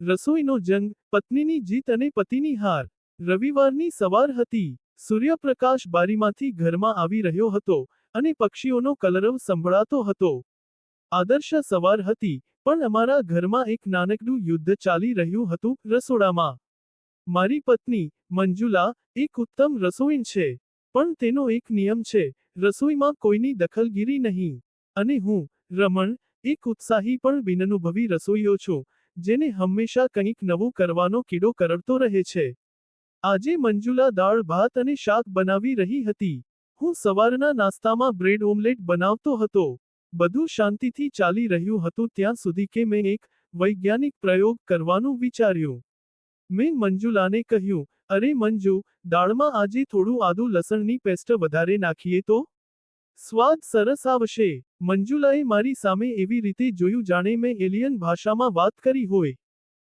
રસોઈનો જંગ, પત્નીની જીત અને પતિની હાર. રવિવારની સવાર હતી. સૂર્યપ્રકાશ બારીમાંથી ઘરમાં આવી રહ્યો હતો અને પક્ષીઓનો કલરવ સંભળાતો હતો. આદર્શ સવાર હતી, પણ અમારા ઘરમાં એક નાનકડું યુદ્ધ ચાલી રહ્યું હતું રસોડામાં. મારી પત્ની, મંજુલા, એક ઉત્તમ રસોઈન છે, પણ તેનો એક નિયમ છે, રસોઈમાં કોઈની દખલગીરી નહીં. અને હું, રમણ, એક ઉત્સાહી પણ બિનઅનુભવી રસોઈયો છું જેને હંમેશા કંઈક નવું કરવાનો કીડો કરડતો રહે છે. આજે મંજુલા દાળ, ભાત અને શાક બનાવી રહી હતી. હું સવારના નાસ્તામાં બ્રેડ ઓમલેટ બનાવતો હતો. બધું શાંતિથી ચાલી રહ્યું હતું ત્યાં સુધી કે મેં એક વૈજ્ઞાનિક પ્રયોગ કરવાનું વિચાર્યું. મેં મંજુલાને કહ્યું, અરે મંજુ, દાળમાં આજે થોડું આદુ લસણની પેસ્ટ વધારે નાખીએ તો? સ્વાદ સરસ આવશે. મંજુલાએ મારી સામે એવી રીતે જોયું જાણે મેં એલિયન ભાષામાં વાત કરી હોય.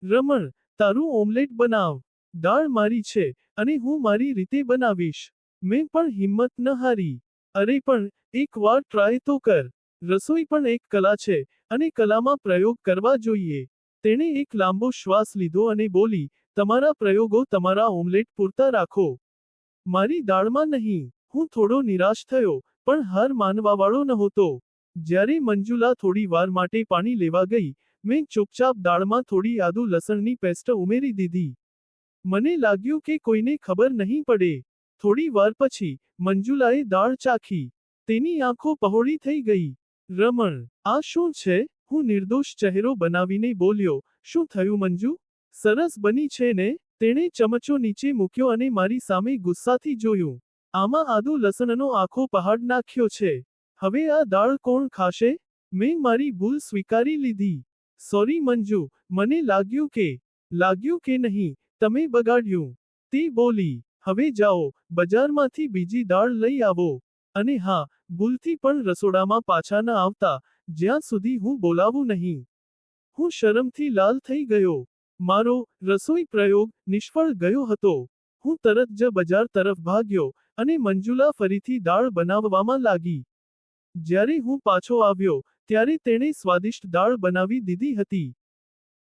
રમણ, તારું ઓમલેટ બનાવ. દાળ મારી છે અને હું મારી રીતે બનાવીશ. મેં પણ હિંમત ન હારી. અરે પણ, એક વાર ટ્રાય તો કર. રસોઈ પણ એક કલા છે અને કલામાં પ્રયોગ કરવા જોઈએ. તેણે એક લાંબો શ્વાસ લીધો અને બોલી, તમારા પ્રયોગો તમારા ઓમલેટ પૂરતા રાખો. મારી દાળમાં નહીં. હું થોડો નિરાશ થયો. પણ હાર માનવાવાળો નહોતો. જ્યારે મંજુલા થોડી વાર માટે પાણી લેવા ગઈ, મેં ચૂપચાપ દાળમાં થોડી આદુ લસણની પેસ્ટ ઉમેરી દીધી. મને લાગ્યું કે કોઈને ખબર નહીં પડે. થોડી વાર પછી, મંજુલાએ દાળ ચાખી. તેની આંખો પહોળી થઈ ગઈ. રમણ, આ શું છે હું નિર્દોષ ચહેરો બનાવીને બોલ્યો, શું થયું મંજુ? સરસ બની છે ને તેણે ચમચો નીચે મૂક્યો અને મારી સામે ગુસ્સાથી જોયું. આમાં આદુ લસણનો આખો પહાડ નાખ્યો છે. હવે આ દાળ કોણ ખાશે? મેં મારી ભૂલ સ્વીકારી લીધી. સોરી મંજુ, મને લાગ્યું કે લાગ્યું કે નહીં, તમે બગાડ્યું. તે બોલી, હવે જાઓ, બજારમાંથી બીજી દાળ લઈ આવો. અને હા, ભૂલથી પણ રસોડામાં પાછા ન આવતા, જ્યાં સુધી હું બોલાવું નહીં. હું શરમથી લાલ થઈ ગયો. મારો રસોઈ પ્રયોગ નિષ્ફળ ગયો હતો. હું તરત જ બજાર તરફ ભાગ્યો. અને મંજુલા ફરીથી દાળ બનાવવામાં લાગી. જ્યારે હું પાછો આવ્યો, ત્યારે તેણે સ્વાદિષ્ટ દાળ બનાવી દીધી હતી.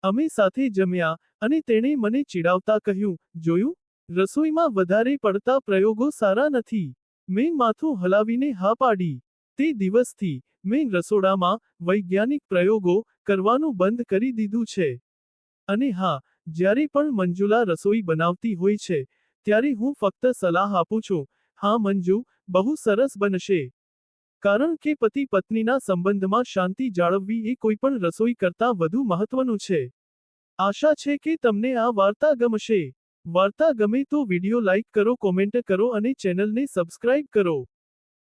અમે સાથે જમ્યા અને તેણે મને ચીડાવતા કહ્યું, જોયું? રસોઈમાં વધારે પડતા પ્રયોગો સારા નથી. મેં માથું હલાવીને હા પાડી. તે દિવસથી મેં રસોડામાં વૈજ્ઞાનિક પ્રયોગો કરવાનું બંધ કરી દીધું છે. અને હા, જ્યારે પણ મંજુલા રસોઈ બનાવતી હોય છે, ત્યારે હું ફક્ત સલાહ આપું છું હા મંજુ, બહુ સરસ બનશે. કારણ કે પતિ પત્નીના સંબંધમાં શાંતિ જાળવવી એ કોઈપણ રસોઈ કરતાં વધુ મહત્વનું છે. આશા છે કે તમને આ વાર્તા ગમશે. વાર્તા ગમે તો વિડિયો લાઇક કરો, કોમેન્ટ કરો અને ચેનલને સબસ્ક્રાઇબ કરો.